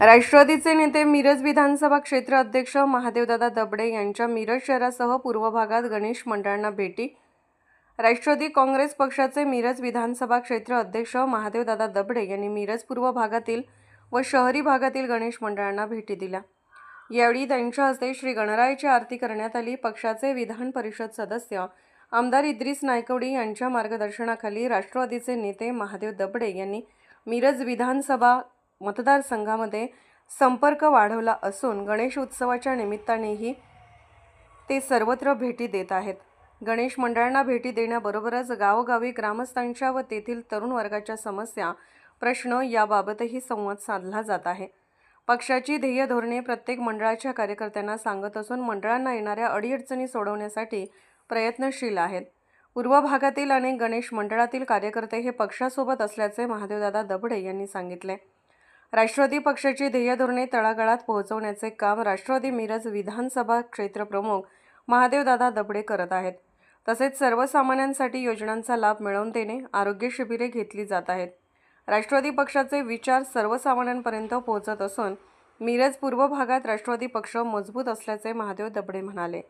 राष्ट्रवादीचे नेते मिरज विधानसभा क्षेत्र अध्यक्ष महादेवदादा दबडे यांच्या मिरज शहरासह पूर्व भागात गणेश मंडळांना भेटी. राष्ट्रवादी काँग्रेस पक्षाचे मिरज विधानसभा क्षेत्र अध्यक्ष महादेवदादा दबडे यांनी मिरज पूर्व भागातील व शहरी भागातील गणेश मंडळांना भेटी दिल्या. यावेळी त्यांच्या हस्ते श्री गणरायाची आरती करण्यात आली. पक्षाचे विधान परिषद सदस्य आमदार इद्रिस नायकवडी यांच्या मार्गदर्शनाखाली राष्ट्रवादीचे नेते महादेव दबडे यांनी मिरज विधानसभा मतदारसंघामध्ये संपर्क वाढवला असून गणेश उत्सवाच्या निमित्तानेही ते सर्वत्र भेटी देत आहेत. गणेश मंडळांना भेटी देण्याबरोबरच गावोगावी ग्रामस्थांच्या व तेथील तरुण वर्गाच्या समस्या प्रश्न याबाबतही संवाद साधला जात आहे. पक्षाची ध्येय धोरणे प्रत्येक मंडळाच्या कार्यकर्त्यांना सांगत असून मंडळांना येणाऱ्या अडीअडचणी सोडवण्यासाठी प्रयत्नशील आहेत. पूर्व भागातील अनेक गणेश मंडळातील कार्यकर्ते हे पक्षासोबत असल्याचे महादेवदादा दबडे यांनी सांगितले. राष्ट्रवादी पक्षाची ध्येयधोरणे तळागाळात पोहोचवण्याचे काम राष्ट्रवादी मिरज विधानसभा क्षेत्रप्रमुख महादेवदादा दबडे करत आहेत. तसेच सर्वसामान्यांसाठी योजनांचा लाभ मिळवून देणे आरोग्य शिबिरे घेतली जात आहेत. राष्ट्रवादी पक्षाचे विचार सर्वसामान्यांपर्यंत पोहोचत असून मिरज पूर्व भागात राष्ट्रवादी पक्ष मजबूत असल्याचे महादेव दबडे म्हणाले.